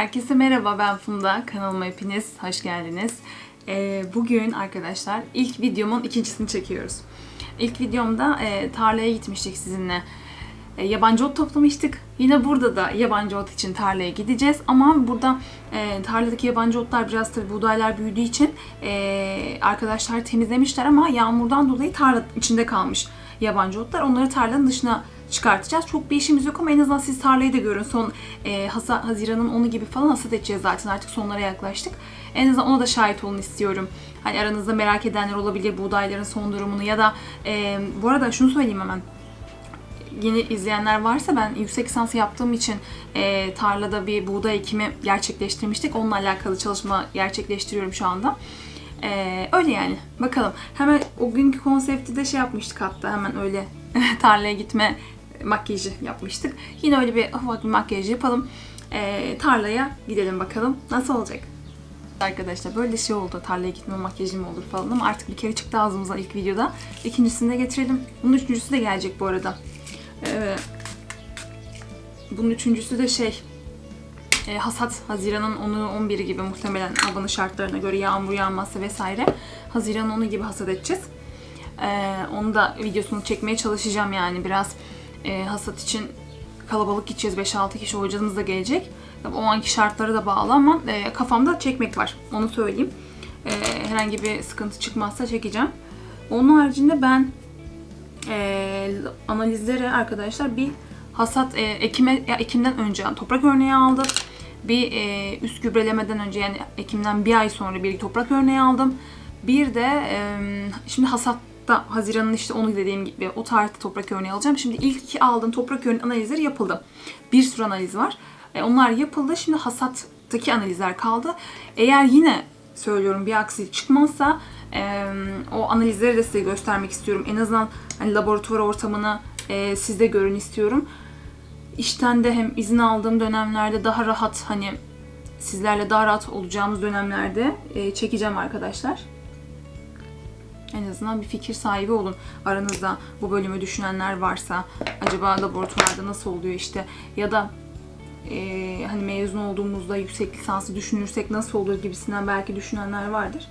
Herkese merhaba ben Funda. Kanalıma hepiniz hoş geldiniz. Ee, bugün arkadaşlar ilk videomun ikincisini çekiyoruz. İlk videomda e, tarlaya gitmiştik sizinle. E, yabancı ot toplamıştık. Yine burada da yabancı ot için tarlaya gideceğiz. Ama burada e, tarladaki yabancı otlar biraz tabii buğdaylar büyüdüğü için e, arkadaşlar temizlemişler ama yağmurdan dolayı tarla içinde kalmış yabancı otlar. Onları tarlanın dışına çıkartacağız. Çok bir işimiz yok ama en azından siz tarlayı da görün. Son e, Haziran'ın onu gibi falan hasat edeceğiz zaten. Artık sonlara yaklaştık. En azından ona da şahit olun istiyorum. Hani aranızda merak edenler olabilir buğdayların son durumunu ya da e, bu arada şunu söyleyeyim hemen yeni izleyenler varsa ben yüksek lisans yaptığım için e, tarlada bir buğday ekimi gerçekleştirmiştik. Onunla alakalı çalışma gerçekleştiriyorum şu anda. E, öyle yani. Bakalım. Hemen o günkü konsepti de şey yapmıştık hatta hemen öyle tarlaya gitme makyajı yapmıştık. Yine öyle bir ufak bir makyaj yapalım. E, tarlaya gidelim bakalım nasıl olacak. Arkadaşlar böyle şey oldu. Tarlaya gitme makyajım olur falan ama artık bir kere çıktı ağzımızdan ilk videoda. İkincisini de getirelim. Bunun üçüncüsü de gelecek bu arada. Ee, bunun üçüncüsü de şey e, hasat Haziran'ın 10'u 11'i gibi muhtemelen havanın şartlarına göre yağmur yağmazsa vesaire Haziran'ın 10'u gibi hasat edeceğiz. Ee, onu da videosunu çekmeye çalışacağım yani biraz e, hasat için kalabalık gideceğiz 5-6 kişi hocamız da gelecek. Tabii o anki şartlara da bağlı ama e, kafamda çekmek var onu söyleyeyim. E, herhangi bir sıkıntı çıkmazsa çekeceğim. Onun haricinde ben e, analizlere arkadaşlar bir hasat e, ekime ekimden önce toprak örneği aldım. Bir e, üst gübrelemeden önce yani ekimden bir ay sonra bir toprak örneği aldım. Bir de e, şimdi hasatta Haziran'ın işte onu dediğim gibi o tarihte toprak örneği alacağım. Şimdi ilk iki aldığım toprak örneği analizleri yapıldı. Bir sürü analiz var. E, onlar yapıldı. Şimdi hasattaki analizler kaldı. Eğer yine söylüyorum bir aksilik çıkmazsa e, o analizleri de size göstermek istiyorum. En azından hani laboratuvar ortamını e, siz de görün istiyorum. İşten de hem izin aldığım dönemlerde daha rahat hani sizlerle daha rahat olacağımız dönemlerde e, çekeceğim arkadaşlar. En azından bir fikir sahibi olun. Aranızda bu bölümü düşünenler varsa acaba laboratuvarda nasıl oluyor işte ya da e, hani mezun olduğumuzda yüksek lisansı düşünürsek nasıl olur gibisinden belki düşünenler vardır.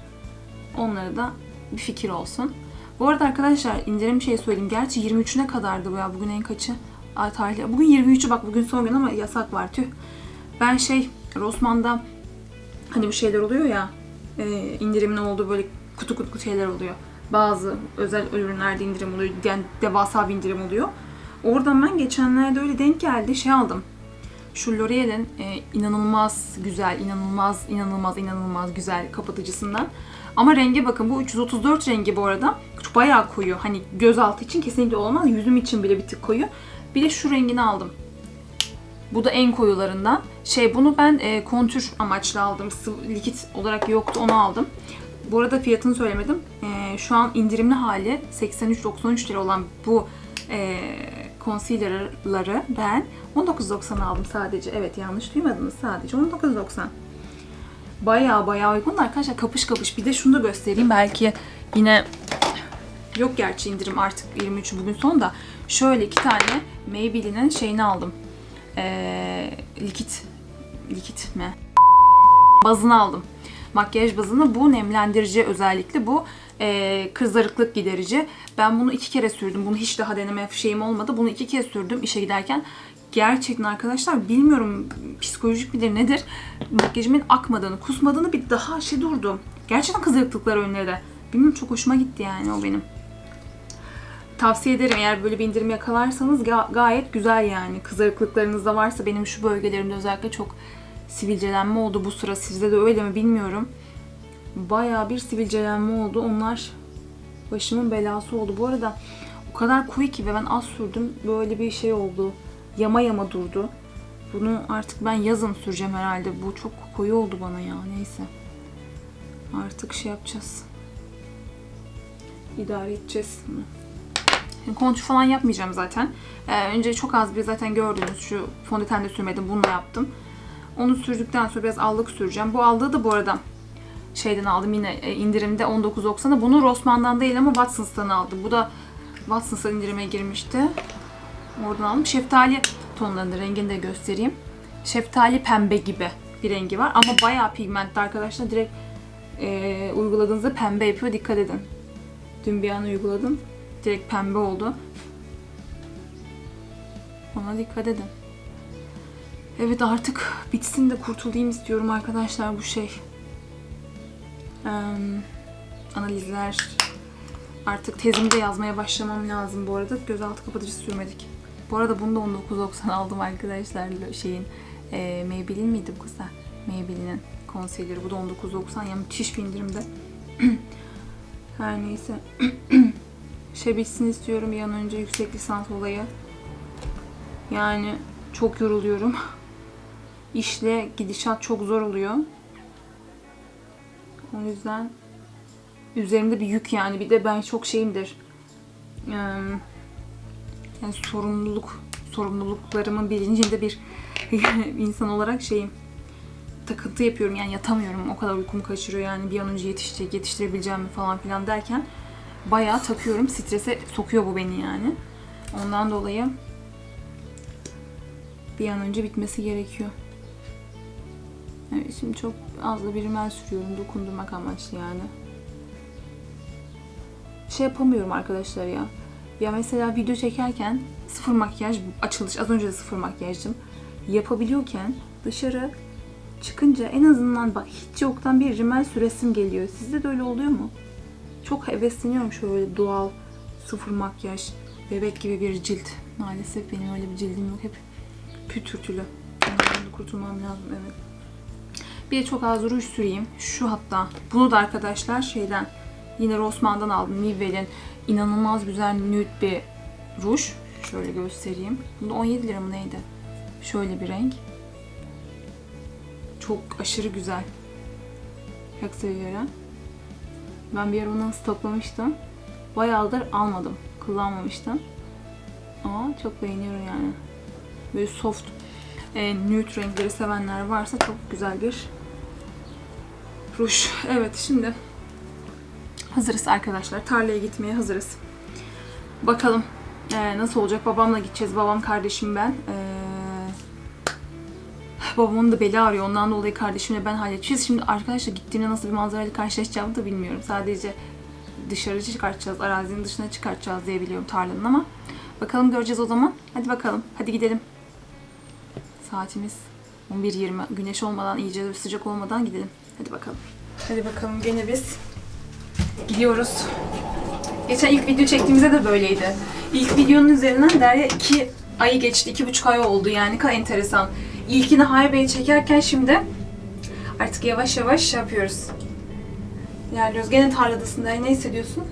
Onlara da bir fikir olsun. Bu arada arkadaşlar indirim şey söyleyeyim. Gerçi 23'üne kadardı bu ya. Bugün en kaçı? Ay tarihli. Bugün 23'ü bak bugün son gün ama yasak var tüh. Ben şey Rossmann'da hani bu şeyler oluyor ya e, indirimin olduğu böyle kutu kutu şeyler oluyor. Bazı özel ürünlerde indirim oluyor. Yani devasa bir indirim oluyor. Oradan ben geçenlerde öyle denk geldi şey aldım. Şu L'Oreal'in e, inanılmaz güzel, inanılmaz, inanılmaz, inanılmaz güzel kapatıcısından. Ama renge bakın bu 334 rengi bu arada. Bayağı koyu. Hani gözaltı için kesinlikle olmaz. Yüzüm için bile bir tık koyu. Bir de şu rengini aldım. Bu da en koyularından. Şey bunu ben e, kontür amaçlı aldım. Sıvı, likit olarak yoktu onu aldım. Bu arada fiyatını söylemedim. E, şu an indirimli hali 83-93 lira olan bu e, concealer'ları ben 19.90 aldım sadece. Evet yanlış duymadınız sadece 19.90. Baya baya uygun da arkadaşlar kapış kapış. Bir de şunu da göstereyim belki yine yok gerçi indirim artık 23 bugün son da. Şöyle iki tane Maybelline'in şeyini aldım. Ee, likit likit mi? Bazını aldım. Makyaj bazını bu nemlendirici özellikle bu e, kızarıklık giderici. Ben bunu iki kere sürdüm. Bunu hiç daha deneme şeyim olmadı. Bunu iki kez sürdüm işe giderken. Gerçekten arkadaşlar bilmiyorum psikolojik midir nedir makyajımın akmadığını, kusmadığını bir daha şey durdu. Gerçekten kızarıklıklar önleri. Bilmiyorum çok hoşuma gitti yani o benim. Tavsiye ederim eğer böyle bir indirim yakalarsanız ga- gayet güzel yani. Kızarıklıklarınız da varsa benim şu bölgelerimde özellikle çok sivilcelenme oldu bu sıra. Sizde de öyle mi bilmiyorum. Bayağı bir sivilcelenme oldu. Onlar başımın belası oldu. Bu arada o kadar koyu ki ve ben az sürdüm. Böyle bir şey oldu. Yama yama durdu. Bunu artık ben yazın süreceğim herhalde. Bu çok koyu oldu bana ya. Neyse. Artık şey yapacağız. İdare edeceğiz bunu. Kontür falan yapmayacağım zaten. Ee, önce çok az bir zaten gördüğünüz şu fondöten de sürmedim. Bununla yaptım. Onu sürdükten sonra biraz allık süreceğim. Bu allığı da bu arada şeyden aldım yine e, indirimde 19.90'a. Bunu Rossmann'dan değil ama Watsons'tan aldım. Bu da Watsons'a indirime girmişti. Oradan aldım. Şeftali tonlarında rengini de göstereyim. Şeftali pembe gibi. bir rengi var ama bayağı pigmentli arkadaşlar. Direkt e, uyguladığınızda pembe yapıyor. Dikkat edin. Dün bir an uyguladım. Direkt pembe oldu. Ona dikkat edin. Evet artık bitsin de kurtulayım istiyorum arkadaşlar bu şey. Eee, analizler. Artık tezimi de yazmaya başlamam lazım bu arada. Gözaltı kapatıcı sürmedik. Bu arada bunu da 19.90 aldım arkadaşlar şeyin. E, Maybelline miydi bu kısa? Maybelline'in concealer'ı. Bu da 19.90 yani müthiş bir indirimde. Her neyse. şey bitsin istiyorum bir an önce yüksek lisans olayı. Yani çok yoruluyorum. İşle gidişat çok zor oluyor. O yüzden üzerimde bir yük yani. Bir de ben çok şeyimdir. Yani sorumluluk, sorumluluklarımın bilincinde bir insan olarak şeyim. Takıntı yapıyorum yani yatamıyorum. O kadar uykumu kaçırıyor yani bir an önce yetişecek, yetiştirebileceğim mi falan filan derken bayağı takıyorum. Strese sokuyor bu beni yani. Ondan dolayı bir an önce bitmesi gerekiyor. Evet şimdi çok az da bir sürüyorum dokundurmak amaçlı yani. Şey yapamıyorum arkadaşlar ya. Ya mesela video çekerken sıfır makyaj açılış az önce de sıfır makyajdım. Yapabiliyorken dışarı çıkınca en azından bak hiç yoktan bir rimel süresim geliyor. Sizde de öyle oluyor mu? Çok hevesleniyorum şöyle doğal sıfır makyaj bebek gibi bir cilt. Maalesef benim öyle bir cildim yok hep pütürtülü. Kurtulmam lazım evet. Bir de çok az ruj süreyim. Şu hatta. Bunu da arkadaşlar şeyden yine Rossmann'dan aldım. Niveau'nin inanılmaz güzel nude bir ruj. Şöyle göstereyim. Bu da 17 lira mı neydi? Şöyle bir renk. Çok aşırı güzel. Çok seviyorum. Ben bir ara ondan stoklamıştım. Bayağıdır almadım. Kullanmamıştım. Ama çok beğeniyorum yani. Böyle soft e, nude renkleri sevenler varsa çok güzel bir ruj. Evet şimdi hazırız arkadaşlar. Tarlaya gitmeye hazırız. Bakalım e, nasıl olacak. Babamla gideceğiz. Babam, kardeşim ben. E, babamın da beli ağrıyor. Ondan dolayı kardeşimle ben halledeceğiz. Şimdi arkadaşlar gittiğimde nasıl bir manzarayla karşılaşacağımı da bilmiyorum. Sadece dışarı çıkartacağız. Arazinin dışına çıkartacağız diye biliyorum tarlanın ama. Bakalım göreceğiz o zaman. Hadi bakalım. Hadi gidelim. Saatimiz 11.20. Güneş olmadan, iyice sıcak olmadan gidelim. Hadi bakalım. Hadi bakalım gene biz gidiyoruz. Geçen ilk video çektiğimizde de böyleydi. İlk videonun üzerinden Derya 2 ayı geçti. 2,5 ay oldu yani. Ka enteresan. İlkini Haybe'yi çekerken şimdi artık yavaş yavaş şey yapıyoruz. İlerliyoruz. Gene tarladasın Derya. Ne hissediyorsun?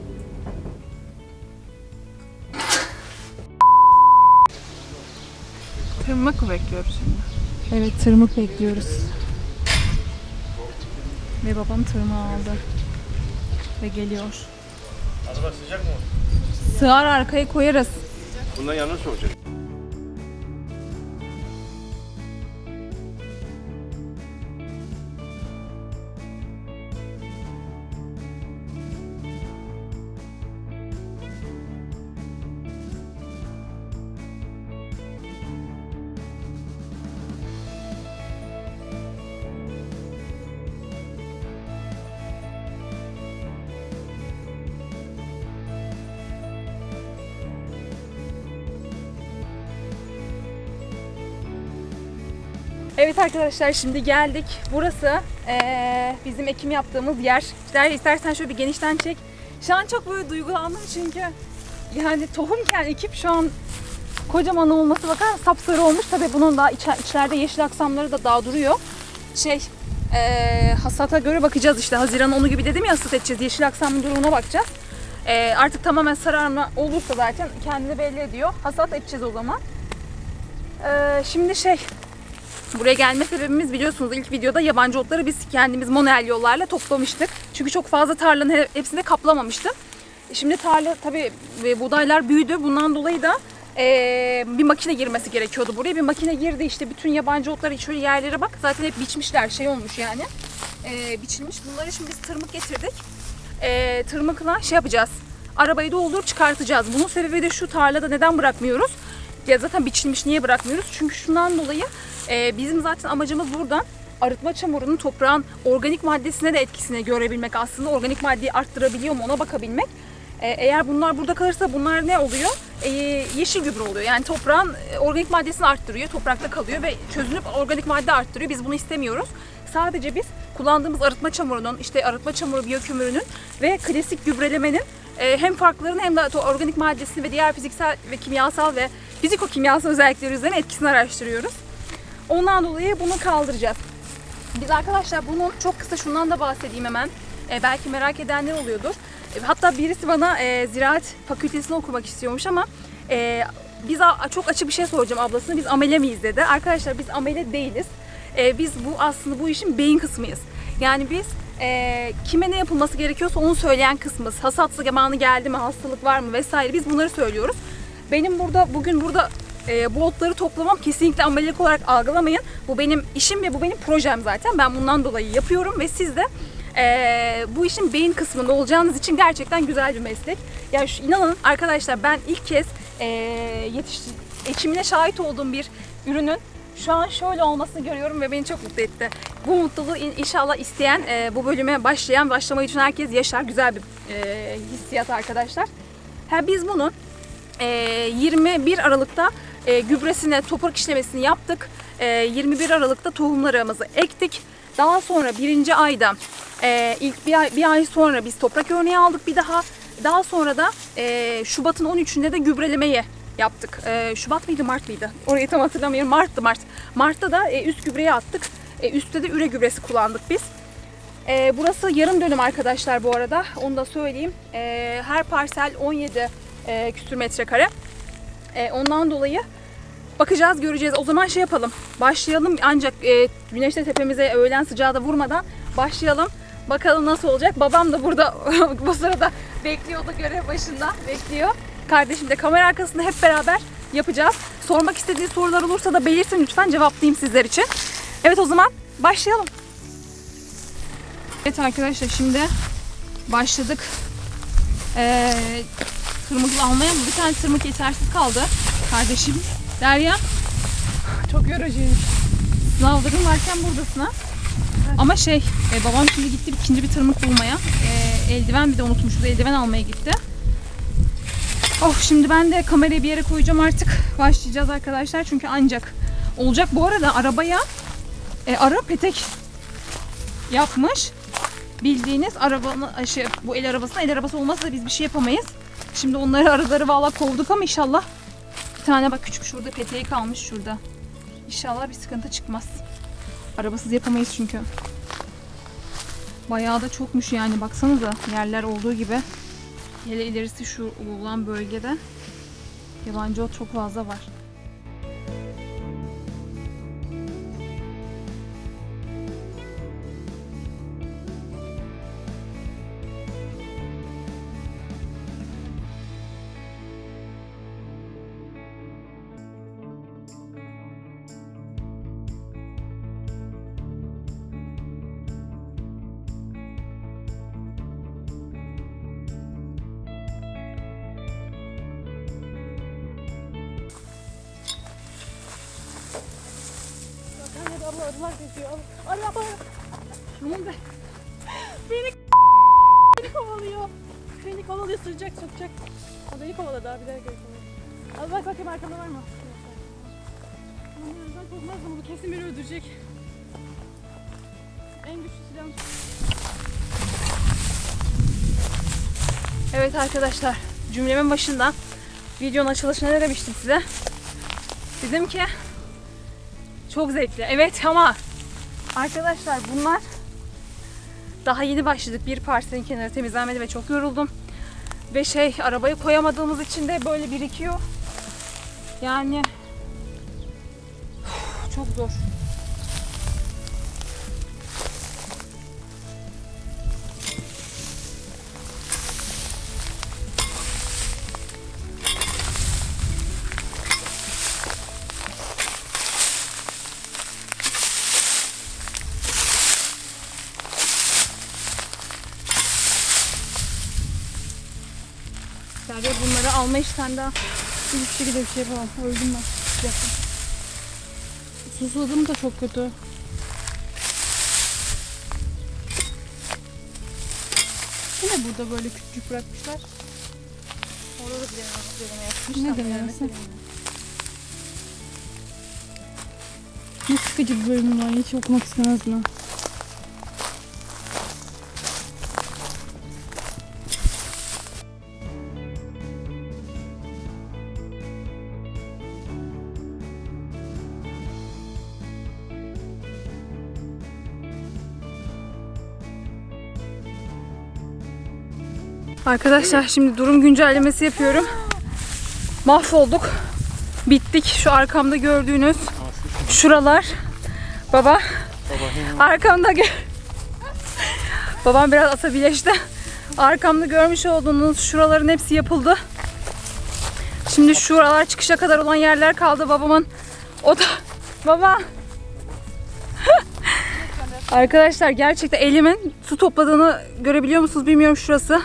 Tırmık mı bekliyoruz şimdi? Evet tırmık bekliyoruz. Ve babam tırmığı aldı. Ve geliyor. Araba sıcak mı? Sığar arkaya koyarız. Bundan yanına soğuyacak. Evet arkadaşlar şimdi geldik. Burası eee, bizim ekim yaptığımız yer. İster, istersen şöyle bir genişten çek. Şu an çok böyle duygulandım çünkü yani tohumken ekip şu an kocaman olması bakar sapsarı olmuş. Tabii bunun da içe- içlerde yeşil aksamları da daha duruyor. Şey eee, hasata göre bakacağız işte. Haziran onu gibi dedim ya hasat edeceğiz. Yeşil aksamın durumuna bakacağız. Eee, artık tamamen sararma olursa zaten kendini belli ediyor. Hasat edeceğiz o zaman. Eee, şimdi şey Buraya gelme sebebimiz biliyorsunuz ilk videoda yabancı otları biz kendimiz manuel yollarla toplamıştık. Çünkü çok fazla tarlanın he- hepsini kaplamamıştım. Şimdi tarla tabii e, buğdaylar büyüdü. Bundan dolayı da e, bir makine girmesi gerekiyordu buraya. Bir makine girdi işte bütün yabancı otları şöyle yerlere bak. Zaten hep biçmişler şey olmuş yani. E, biçilmiş. Bunları şimdi biz tırmık getirdik. E, tırmıkla şey yapacağız. Arabayı doldurup çıkartacağız. Bunun sebebi de şu tarlada neden bırakmıyoruz? Ya zaten biçilmiş niye bırakmıyoruz? Çünkü şundan dolayı e, bizim zaten amacımız buradan arıtma çamurunun toprağın organik maddesine de etkisini görebilmek aslında. Organik maddeyi arttırabiliyor mu ona bakabilmek. E, eğer bunlar burada kalırsa bunlar ne oluyor? E, yeşil gübre oluyor. Yani toprağın e, organik maddesini arttırıyor, toprakta kalıyor ve çözünüp organik madde arttırıyor. Biz bunu istemiyoruz. Sadece biz kullandığımız arıtma çamurunun, işte arıtma çamuru biyokömürünün ve klasik gübrelemenin e, hem farklarını hem de organik maddesini ve diğer fiziksel ve kimyasal ve fiziko-kimyasal özellikleri üzerine etkisini araştırıyoruz. Ondan dolayı bunu kaldıracağız. Biz arkadaşlar bunun çok kısa şundan da bahsedeyim hemen. E, belki merak edenler oluyordur. E, hatta birisi bana e, ziraat fakültesini okumak istiyormuş ama e, biz çok açık bir şey soracağım ablasına. Biz amele miyiz dedi. Arkadaşlar biz amele değiliz. E, biz bu aslında bu işin beyin kısmıyız. Yani biz e, kime ne yapılması gerekiyorsa onu söyleyen kısmız. Hasat zamanı geldi mi, hastalık var mı vesaire biz bunları söylüyoruz. Benim burada bugün burada e, bu otları toplamam kesinlikle amelilik olarak algılamayın. Bu benim işim ve bu benim projem zaten. Ben bundan dolayı yapıyorum ve siz de e, bu işin beyin kısmında olacağınız için gerçekten güzel bir meslek. Yani şu, inanın arkadaşlar ben ilk kez e, yetiş, ekimine şahit olduğum bir ürünün şu an şöyle olmasını görüyorum ve beni çok mutlu etti. Bu mutluluğu in- inşallah isteyen, e, bu bölüme başlayan, başlamayı için herkes yaşar. Güzel bir e, hissiyat arkadaşlar. Ha, biz bunun e, 21 Aralık'ta e, gübresine, toprak işlemesini yaptık. E, 21 Aralık'ta tohumlarımızı ektik. Daha sonra birinci ayda e, ilk bir ay, bir ay sonra biz toprak örneği aldık bir daha. Daha sonra da e, Şubat'ın 13'ünde de gübrelemeyi yaptık. E, Şubat mıydı Mart mıydı? Orayı tam hatırlamıyorum. Mart'tı Mart. Mart'ta da e, üst gübreyi attık. E, üstte de üre gübresi kullandık biz. E, burası yarım dönüm arkadaşlar bu arada. Onu da söyleyeyim. E, her parsel 17 e, küsür metrekare. E, ondan dolayı bakacağız, göreceğiz. O zaman şey yapalım. Başlayalım ancak e, güneş de tepemize öğlen sıcağı da vurmadan başlayalım. Bakalım nasıl olacak. Babam da burada bu sırada bekliyordu görev başında. Bekliyor. Kardeşim de kamera arkasında hep beraber yapacağız. Sormak istediği sorular olursa da belirtin lütfen cevaplayayım sizler için. Evet o zaman başlayalım. Evet arkadaşlar şimdi başladık. Ee, tırmıkla almaya? Bir tane tırmık yetersiz kaldı. Kardeşim Derya. Çok yorucuymuş. Sınavların varken buradasın ha. Ama şey, e, babam şimdi gitti ikinci bir tırmık bulmaya. E, eldiven bir de unutmuşuz. Eldiven almaya gitti. Oh şimdi ben de kamerayı bir yere koyacağım artık. Başlayacağız arkadaşlar çünkü ancak olacak. Bu arada arabaya e, ara petek yapmış. Bildiğiniz arabanın şey, bu el arabasına el arabası olmazsa biz bir şey yapamayız. Şimdi onları araları valla kovduk ama inşallah tane bak küçük şurada peteği kalmış şurada. İnşallah bir sıkıntı çıkmaz. Arabasız yapamayız çünkü. Bayağı da çokmuş yani baksanıza yerler olduğu gibi. Hele ilerisi şu olan bölgede yabancı ot çok fazla var. Geziyor. Arı abla. Ne oldu? Beni beni kovalıyor. Beni kovalıyor sıcak sokacak. O beni kovaladı abi der kovalıyor. Abi bak bakayım arkamda var mı? Aman ben korkmaz mı? Bu kesin beni öldürecek. En güçlü silahım. Evet arkadaşlar cümlemin başında videonun açılışında ne demiştim size? Dedim ki çok zevkli. Evet ama arkadaşlar bunlar daha yeni başladık. Bir parselin kenarı temizlenmedi ve çok yoruldum. Ve şey arabayı koyamadığımız için de böyle birikiyor. Yani çok zor. ve bunları alma işten daha hiçbir şekilde bir şey yapamam. Öldüm ben. Sıcaktan. Susadım da çok kötü. Yine burada böyle küçük bırakmışlar. Orada da bir deneme yapmışlar. Ne denemesi? Ne sıkıcı bir bölüm var. Hiç okumak istemezdim. Arkadaşlar şimdi durum güncellemesi yapıyorum. Mahvolduk. Bittik. Şu arkamda gördüğünüz şuralar. Baba. Arkamda gör. Babam biraz asabileşti. Arkamda görmüş olduğunuz şuraların hepsi yapıldı. Şimdi şuralar çıkışa kadar olan yerler kaldı babamın. O da baba. Arkadaşlar gerçekten elimin su topladığını görebiliyor musunuz bilmiyorum şurası.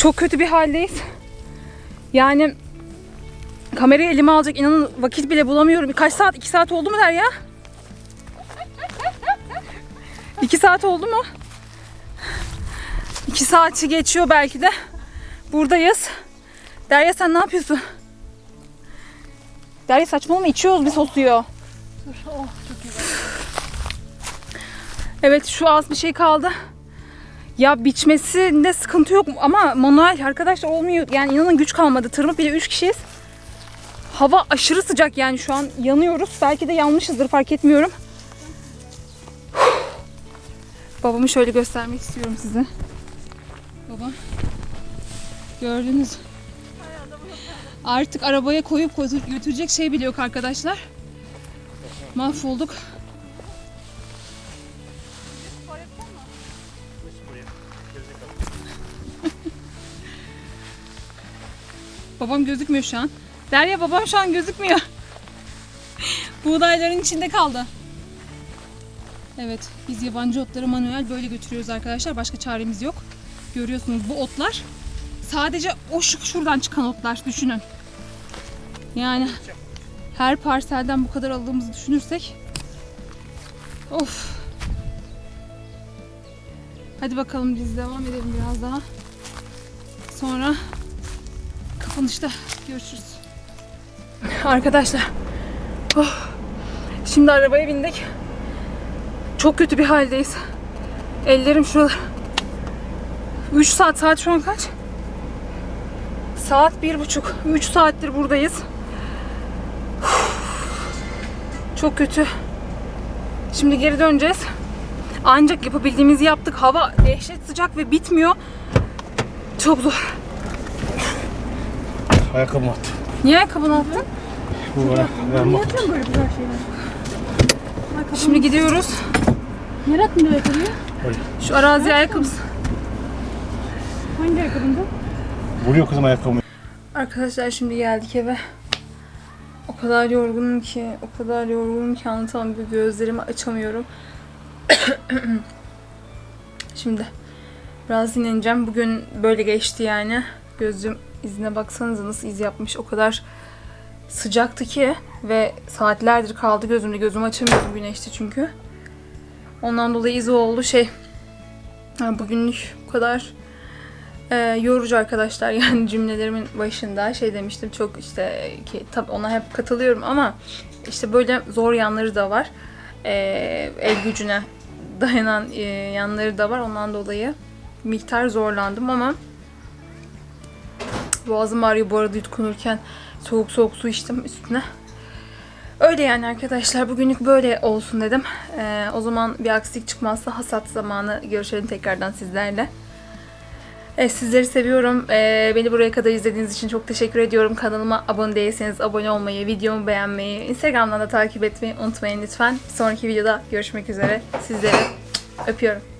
Çok kötü bir haldeyiz. Yani kamerayı elime alacak inanın vakit bile bulamıyorum. Birkaç saat, iki saat oldu mu der ya? İki saat oldu mu? İki saati geçiyor belki de. Buradayız. Derya sen ne yapıyorsun? Derya saçmalama içiyoruz biz o suyu. Evet şu az bir şey kaldı. Ya biçmesinde sıkıntı yok ama manuel arkadaşlar olmuyor. Yani inanın güç kalmadı. Tırmık bile 3 kişiyiz. Hava aşırı sıcak yani şu an yanıyoruz. Belki de yanmışızdır fark etmiyorum. Babamı şöyle göstermek istiyorum size. Baba. Gördünüz. Artık arabaya koyup götür- götürecek şey bile yok arkadaşlar. Mahvolduk. Babam gözükmüyor şu an. Derya babam şu an gözükmüyor. Buğdayların içinde kaldı. Evet, biz yabancı otları manuel böyle götürüyoruz arkadaşlar. Başka çaremiz yok. Görüyorsunuz bu otlar. Sadece o şu şuradan çıkan otlar düşünün. Yani her parselden bu kadar aldığımızı düşünürsek Of. Hadi bakalım biz devam edelim biraz daha. Sonra kapanışta görüşürüz. Arkadaşlar. Oh. Şimdi arabaya bindik. Çok kötü bir haldeyiz. Ellerim şuralar. 3 saat. Saat şu an kaç? Saat bir buçuk. 3 saattir buradayız. Çok kötü. Şimdi geri döneceğiz. Ancak yapabildiğimizi yaptık. Hava dehşet sıcak ve bitmiyor. Çok zor. Ayakkabımı attı. Niye ayakkabını attın? Bu vermek. Yapıyorum böyle güzel şeyler. Şimdi gidiyoruz. Nereye attın ayakkabıyı? Şu arazi ayakkabısı. Hangi ayakkabında? Vuruyor kızım ayakkabımı. Arkadaşlar şimdi geldik eve. O kadar yorgunum ki, o kadar yorgunum ki anlatamam. Bir gözlerimi açamıyorum. şimdi biraz dinleneceğim. Bugün böyle geçti yani. Gözüm izine baksanıza nasıl iz yapmış. O kadar sıcaktı ki ve saatlerdir kaldı gözümde. Gözümü açamıyordum güneşte çünkü. Ondan dolayı iz oldu şey. ha, Bugünlük bu kadar ee, yorucu arkadaşlar yani cümlelerimin başında şey demiştim çok işte ki tabii ona hep katılıyorum ama işte böyle zor yanları da var. Ee, el gücüne dayanan e, yanları da var ondan dolayı miktar zorlandım ama boğazım ağrıyor bu arada yutkunurken soğuk soğuk su içtim üstüne. Öyle yani arkadaşlar bugünlük böyle olsun dedim. Ee, o zaman bir aksilik çıkmazsa hasat zamanı görüşelim tekrardan sizlerle. Evet, sizleri seviyorum. Ee, beni buraya kadar izlediğiniz için çok teşekkür ediyorum. Kanalıma abone değilseniz abone olmayı, videomu beğenmeyi, Instagram'dan da takip etmeyi unutmayın lütfen. Bir sonraki videoda görüşmek üzere. Sizleri öpüyorum.